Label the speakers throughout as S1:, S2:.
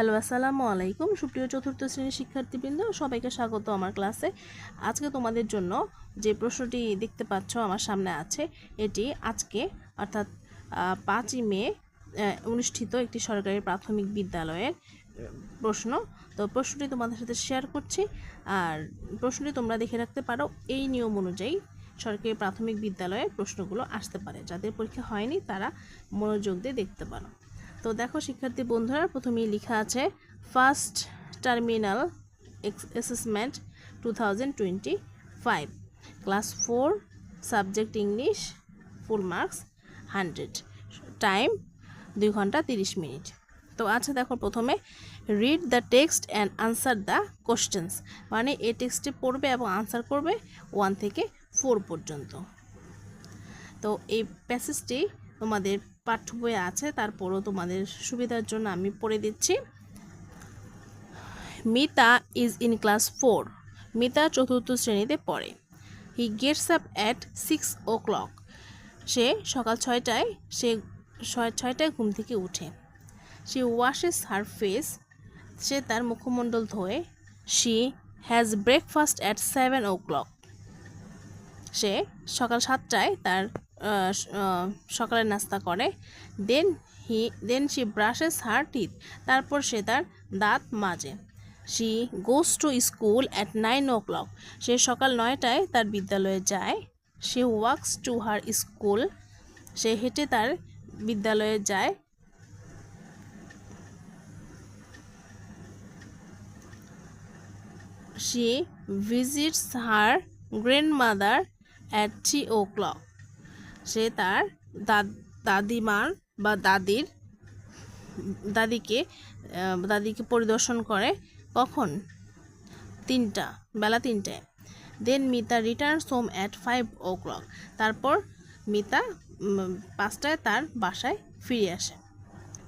S1: Hello, আসসালামু আলাইকুম। সুপ্রিয় চতুর্থ শ্রেণির শিক্ষার্থীবৃন্দ, সবাইকে স্বাগত আমার ক্লাসে। আজকে তোমাদের জন্য যে প্রশ্নটি দেখতে পাচ্ছ আমার সামনে আছে, এটি আজকে, অর্থাৎ পাঁচই মে অনুষ্ঠিত একটি সরকারি প্রাথমিক বিদ্যালয়ের প্রশ্ন। তো প্রশ্নটি তোমাদের সাথে শেয়ার করছি। আর প্রশ্নটি তোমরা দেখে রাখতে পারো, এই নিয়ম অনুযায়ী সরকারি প্রাথমিক বিদ্যালয়ে প্রশ্নগুলো আসতে পারে। যাদের পরীক্ষা হয়নি, তারা মনোযোগ দিয়ে দেখতে পারো। তো দেখো, শিক্ষার্থী বন্ধুরা, প্রথমেই লেখা আছে, first terminal assessment to class four, subject English, full marks, hundred, time দুই ঘণ্টা তিরিশ মিনিট। তো আচ্ছা দেখো, প্রথমে read the text and answer the questions মানে এই টেক্সটে পড়বে এবং আনসার করবে ওয়ান থেকে ফোর পর্যন্ত। তো এই প্যাসেজটি তোমাদের পাঠ্য বইয়ে আছে, তারপরও তোমাদের সুবিধার জন্য আমি পড়ে দিচ্ছি। Mita is in class four Mita চতুর্থ শ্রেণীতে পড়ে। He gets up at six o'clock সে সকাল ছয়টায়, সে ছয়- ছয়টায় ঘুম থেকে উঠে। সে ওয়াশেস হার ফেস সে তার মুখমণ্ডল ধোয়ে। She has breakfast at seven o'clock সে সকাল সাতটায় তার আহ, স- আহ, সকালের নাস্তা করে। Then he then she brushes her teeth তারপর সে তার দাঁত মাজে। She goes to school at nine o'clock সে সকাল নয়টায় তার বিদ্যালয়ে যায়। সে ওয়ার্কস টু হার স্কুল সে হেঁটে তার বিদ্যালয়ে যায়। She visits her grandmother at three o'clock সে তার দাদ- দাদিমার বা দাদির, দাদিকে দাদিকে পরিদর্শন করে কখন? তিনটা, বেলা তিনটায়। Then Mita returns home at five o'clock তারপর মিতা পাঁচটায় তার বাসায় ফিরে আসে।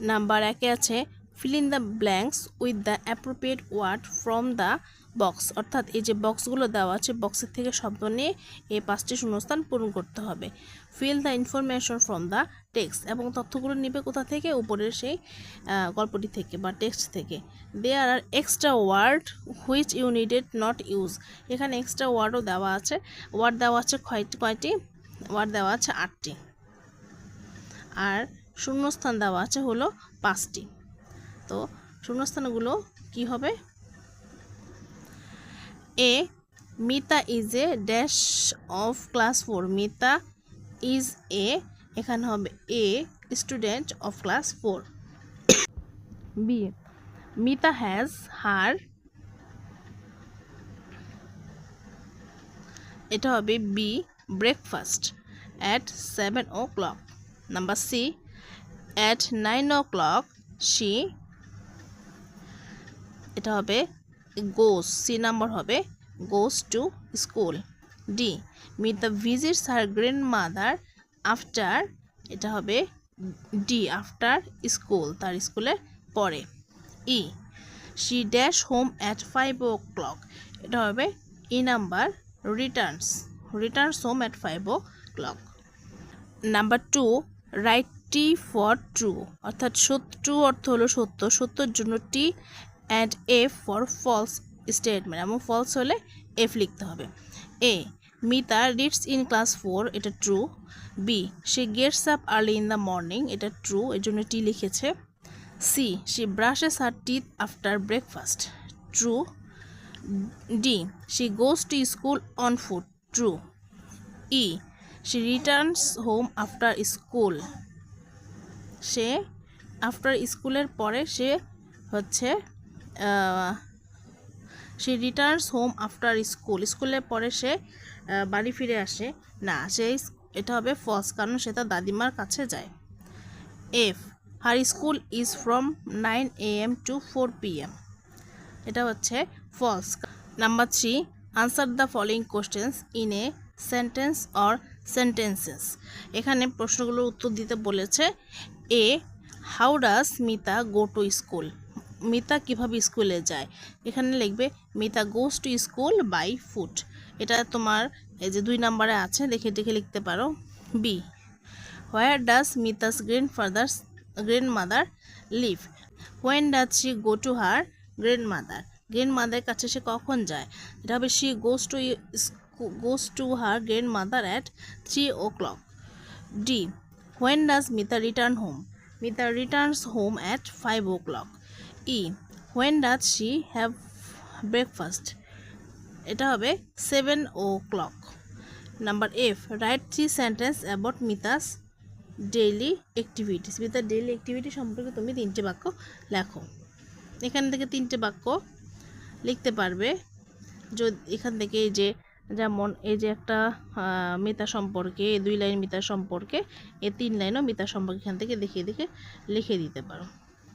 S1: নাম্বার একে আছে fill in the blanks with the appropriate word from the box অর্থাৎ এই যে বক্সগুলো দেওয়া আছে বক্সের থেকে শব্দ নিয়ে এই পাঁচটি শূন্যস্থান পূরণ করতে হবে। Fill the information from the text এবং তথ্যগুলো নিবে কোথা থেকে? উপরের সেই গল্পটি থেকে বা টেক্সট থেকে। There are extra word which you needed not use এখানে এক্সট্রা ওয়ার্ডও দেওয়া আছে। ওয়ার্ড দেওয়া আছে কয়টি ওয়ার্ড দেওয়া আছে আটটি। আর শূন্যস্থান দেওয়া আছে হলো পাঁচটি। তো শূন্যস্থানগুলো কি হবে? A Mita is a dash of class four Mita is a এখানে হবে a student of class four B Mita has her এটা হবে B breakfast at seven o'clock number C at nine o'clock she এটা হবে goes C number হবে goes to school D meet the visits her grandmother after এটা হবে D after school তার স্কুলে পড়ে E she dash home at five o'clock এটা হবে E number returns returns home at five o'clock number two write T for true অর্থাৎ true অর্থ হলো সত্য, সত্যর জন্য T and F for false statement এবং ফলস হলে এফ লিখতে হবে। A, Mita reads in class four, এটা true. B, say gets up early in the morning, এটা ট্রু এর জন্য টি লিখেছে। C, say brushes her teeth after breakfast, true. D, she goes to school on foot true. E she returns home after school, say after স্কুলের পরে সে হচ্ছে সে returns home after school স্কুলের পরে সে বাড়ি ফিরে আসে। না, সে এটা হবে ফলস কারণ সে তার দাদিমার কাছে যায়। F her school is from nine A M to four P M এটা হচ্ছে false number three answer the following questions in a sentence or sentences এখানে প্রশ্নগুলোর উত্তর দিতে বলেছে A how does Mita go to school Mita কীভাবে স্কুলে যায়? এখানে লিখবে, Mita goes to school by foot এটা তোমার এই যে দুই নম্বরে আছে, দেখে দেখে লিখতে পারো। B where does Mita's grandfather's grandmother live when does she go to her grandmother grand মাদারের কাছে সে কখন যায়? এটা হবে she goes to goes to her grandmother at three o'clock D when does Mita return home Mita returns home at five o'clock E when does she have breakfast এটা হবে seven o'clock number F write three sentence about Mita's daily activities মিতার daily activity সম্পর্কে তুমি তিনটে বাক্য লেখো। এখান থেকে তিনটে বাক্য লিখতে পারবে। যদি এখান থেকে এই যে, যেমন এই যে একটা মিতা সম্পর্কে, দুই লাইন মিতা সম্পর্কে, এই তিন লাইনও মিতা সম্পর্কে এখান থেকে দেখে দেখে লিখে দিতে পারো।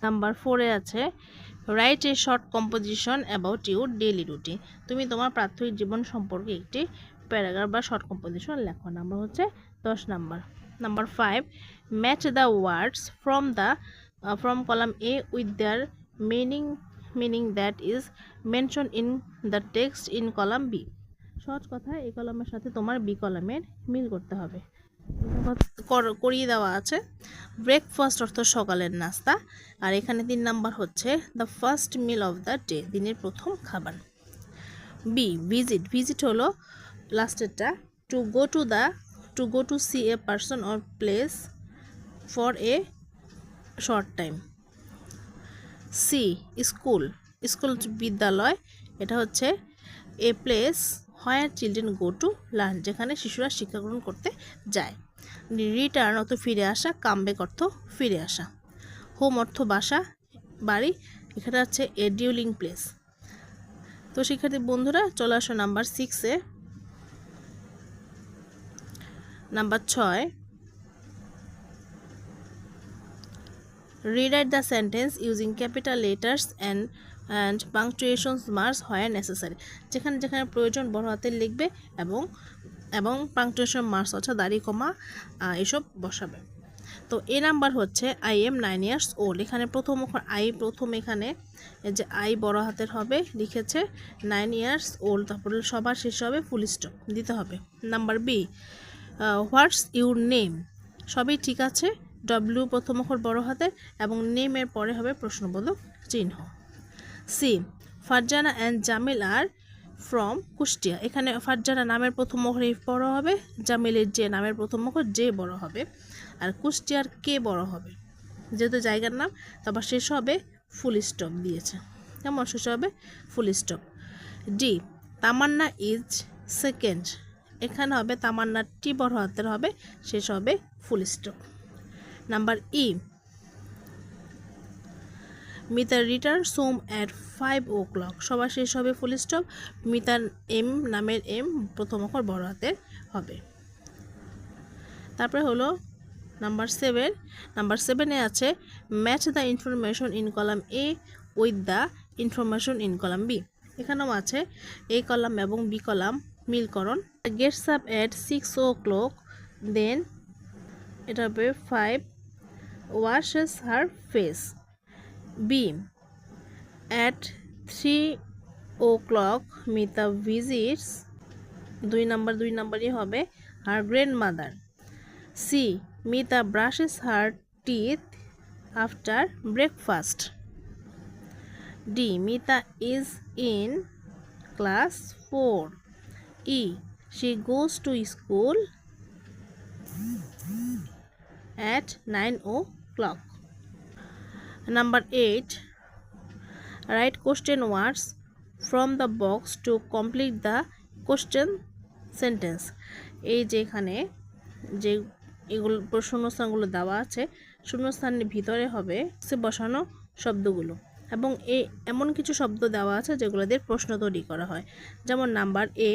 S1: নাম্বার ফোরে আছে write a short composition about your daily routine তুমি তোমার প্রাথমিক জীবন সম্পর্কে একটি প্যারাগ্রাফ বা শর্ট কম্পোজিশন লেখো। নাম্বার হচ্ছে দশ number. Number five match the words from the from column A with their meaning meaning that is mention in the text in column B সহজ কথা, এই কলামের সাথে তোমার বি কলামের মিল করতে হবে। করিয়ে দেওয়া আছে। ব্রেকফাস্ট অর্থ সকালের নাস্তা। আর এখানে তিন নাম্বার হচ্ছে the first meal of the day দিনের প্রথম খাবার। বি ভিজিট ভিজিট হলো লাস্টেরটা to go to the to go to see a person or place for a short time C school school বিদ্যালয়। এটা হচ্ছে a place where children go to learn যেখানে শিশুরা শিক্ষা গ্রহণ করতে যায়। রিটার্ন অর্থ ফিরে আসা কামব্যাক অর্থ ফিরে আসা। হোম অর্থ বাসা, বাড়ি, এখানে হচ্ছে এ ডিউলিং প্লেস তো শিক্ষার্থী বন্ধুরা, চলে আসো নাম্বার সিক্সে নাম্বার ছয়। Rewrite the sentence using capital letters and and punctuations marks where necessary, যেখানে যেখানে প্রয়োজন বড় হাতে লিখবে এবং এবং পাংচুয়েশন মার্কস অর্থাৎ দাড়ি কমা এসব বসাবে। তো এ নাম্বার হচ্ছে I am nine years old এখানে প্রথম অক্ষর আই প্রথম এখানে যে আই বড় হাতের হবে, লিখেছে নাইন ইয়ার্স ওল্ড তারপরে সবার শেষ হবে ফুল স্টপ দিতে হবে। Number B what's your name সবই ঠিক আছে। ডব্লিউ প্রথম অক্ষর বড় হাতের এবং নেমের পরে হবে প্রশ্নবোধক চিহ্ন। C, Farzana and Jamil are from Kushtia. এখানে ফারজানা নামের প্রথম অক্ষর এফ বড় হবে, জামিলের যে নামের প্রথম অক্ষর জে বড় হবে, আর কুষ্টিয়ার কে বড় হবে, যেহেতু জায়গার নাম তারপর শেষ হবে ফুল স্টপ দিয়েছে। কেমন শেষ হবে? Full stop. D, Tamanna is second. এখানে হবে তামান্না টি বড় হাতের হবে, শেষ হবে ফুল স্টপ। নাম্বার ই মিতার return home at five o'clock সবার শেষ হবে ফুল স্টপ মিতার এম নামের এম প্রথম অক্ষর বড় হাতের হবে। তারপরে হলো নাম্বার সেভেন নাম্বার সেভেনে আছে match the information in column A with the information in column B এখানেও আছে এ কলাম এবং B column মিলকরণ। Gets up at six o'clock then এটা হবে five washes her face at three o'clock Mita visits দুই number দুই নাম্বারই হবে her grandmother C Mita brushes her teeth after breakfast D Mita is in class four E she goes to school at 9 o'clock. Number 8. Write question words from the box to complete the question sentence. এই যে এখানে যে এগুলো শূন্যস্থানগুলো দেওয়া আছে, শূন্যস্থানের ভিতরে হবে সে বসানো শব্দগুলো এবং এ এমন কিছু শব্দ দেওয়া আছে যেগুলো দিয়ে প্রশ্ন তৈরি করা হয় যেমন number A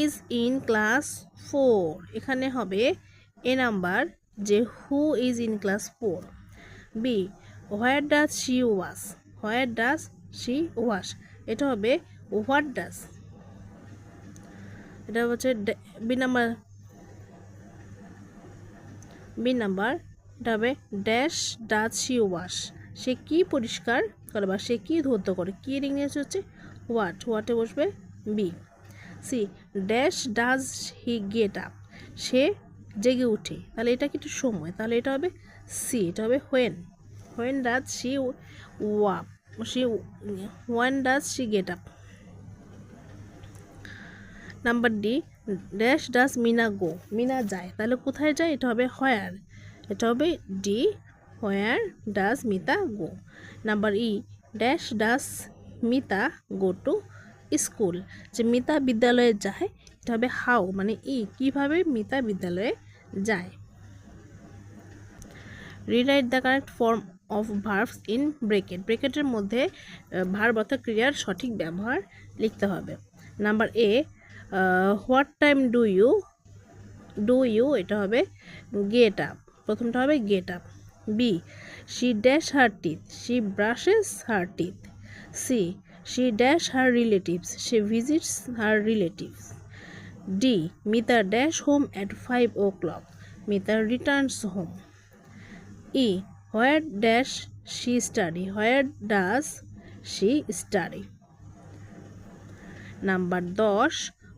S1: is in class four এখানে হবে এ নাম্বার যে who is in class four B where does she wash where does she wash এটা হবে হোয়াট ডাজ এটা হচ্ছে বি নাম্বার বি নাম্বার এটা হবে ড্যাশ ডাজ শি ওয়াশ সে কি পরিষ্কার করে বা সে কি ধৌত করে? কি ইংরেজি হচ্ছে? হোয়াট হোয়াটে বসবে? B C dash does he get up সে জেগে উঠে। তাহলে এটা কিন্তু সময়। তাহলে এটা হবে সি এটা হবে when when does she ওয়াপ she when does she get up number D dash does Mina go Mina যায়। তাহলে কোথায় যায়? এটা হবে হোয়ার এটা হবে D where does Mita go number E dash does Mita go to school যে মিতা বিদ্যালয়ে যায়, এটা হবে হাউ মানে ই কীভাবে মিতা বিদ্যালয়ে যায়? Rewrite the correct form of verbs in bracket ব্রেকেটের মধ্যে ভার্ব অর্থাৎ ক্রিয়ার সঠিক ব্যবহার লিখতে হবে। Number A what time do you do you এটা হবে গেট আপ প্রথমটা হবে get up B she dash her teeth she brushes her teeth C she dash her relatives she visits her relatives D Mita dash home at five o'clock Mita returns home E where dash she study where does she study number দশ।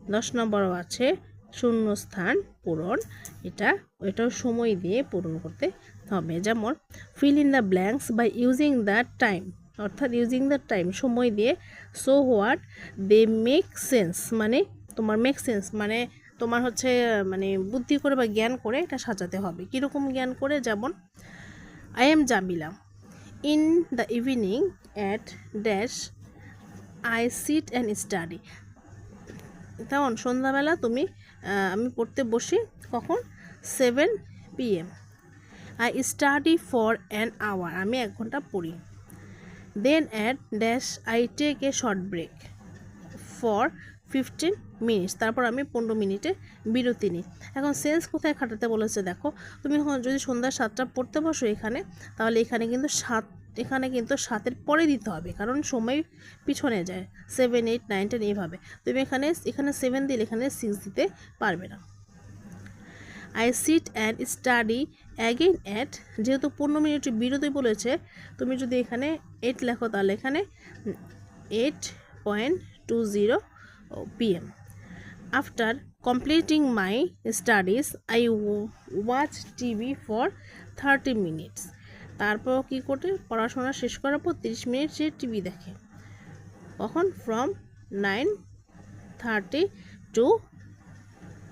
S1: দশ নম্বরও আছে, শূন্যস্থান পূরণ। এটা, এটাও সময় দিয়ে পূরণ করতে হবে। যেমন fill in the blanks by using the time অর্থাৎ ইউজিং দ্য টাইম সময় দিয়ে। So what they make sense মানে তোমার মেক সেন্স মানে তোমার হচ্ছে মানে বুদ্ধি করে বা জ্ঞান করে এটা সাজাতে হবে। কীরকম জ্ঞান করে? যেমন I am Jamila in the evening at dash I sit and study তেমন সন্ধ্যাবেলা তুমি আমি পড়তে বসি কখন? Seven PM I study for an hour আমি এক ঘণ্টা পড়ি। Then at dash I take a short break for fifteen minutes তারপর আমি পনেরো মিনিটে বিরতি নিই। এখন সেন্স কোথায় খাটাতে বলেছে দেখো, তুমি যদি সন্ধ্যা সাতটা পড়তে বসো এখানে, তাহলে এখানে কিন্তু সাত, এখানে কিন্তু সাতের পরে দিতে হবে, কারণ সময় পিছনে যায় সেভেন এইট নাইন টেন এইভাবে। তুমি এখানে এখানে সেভেন দিলে এখানে সিক্স দিতে পারবে না। I sit and study again at যেহেতু পনেরো মিনিট বিরতি বলেছে, তুমি যদি এখানে এইট লেখো তাহলে এখানে eight point two zero PM after completing my studies I watch TV for thirty minutes তারপর কী করে পড়াশোনা শেষ করার পর তিরিশ মিনিট সে টিভি দেখে। কখন from nine thirty to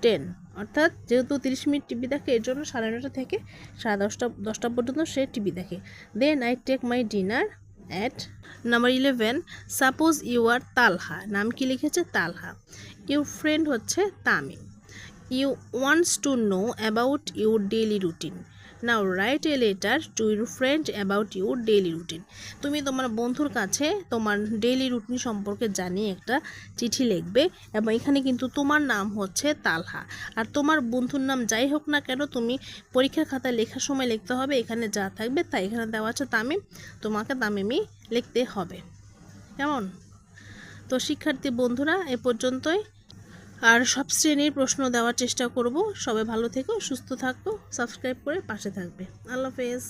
S1: ten অর্থাৎ যেহেতু তিরিশ মিনিট টিভি দেখে, এর জন্য সাড়ে নটা থেকে সাড়ে দশটা দশটা পর্যন্ত সে টিভি দেখে। Then I take my dinner at number eleven suppose you are Talha নাম কি লিখেছে? তালহা ইউর ফ্রেন্ড হচ্ছে Tamim you wants to know about your daily routine now write a letter to your friend about your daily routine তুমি তোমার বন্ধুর কাছে তোমার daily routine সম্পর্কে জানিয়ে একটা চিঠি লিখবে এবং এখানে কিন্তু তোমার নাম হচ্ছে তালহা। আর তোমার বন্ধুর নাম যাই হোক না কেন তুমি পরীক্ষার খাতায় লেখার সময় লিখতে হবে, এখানে যা থাকবে তাই এখানে দেওয়া আছে তামিম, তোমাকে তামিমই লিখতে হবে। কেমন? তো শিক্ষার্থী বন্ধুরা, এ পর্যন্তই। আর সব শ্রেণির প্রশ্ন দেওয়ার চেষ্টা করব। সবাই ভালো থেকো, সুস্থ থাকো, সাবস্ক্রাইব করে পাশে থাকবে। আল্লাহ হাফেজ।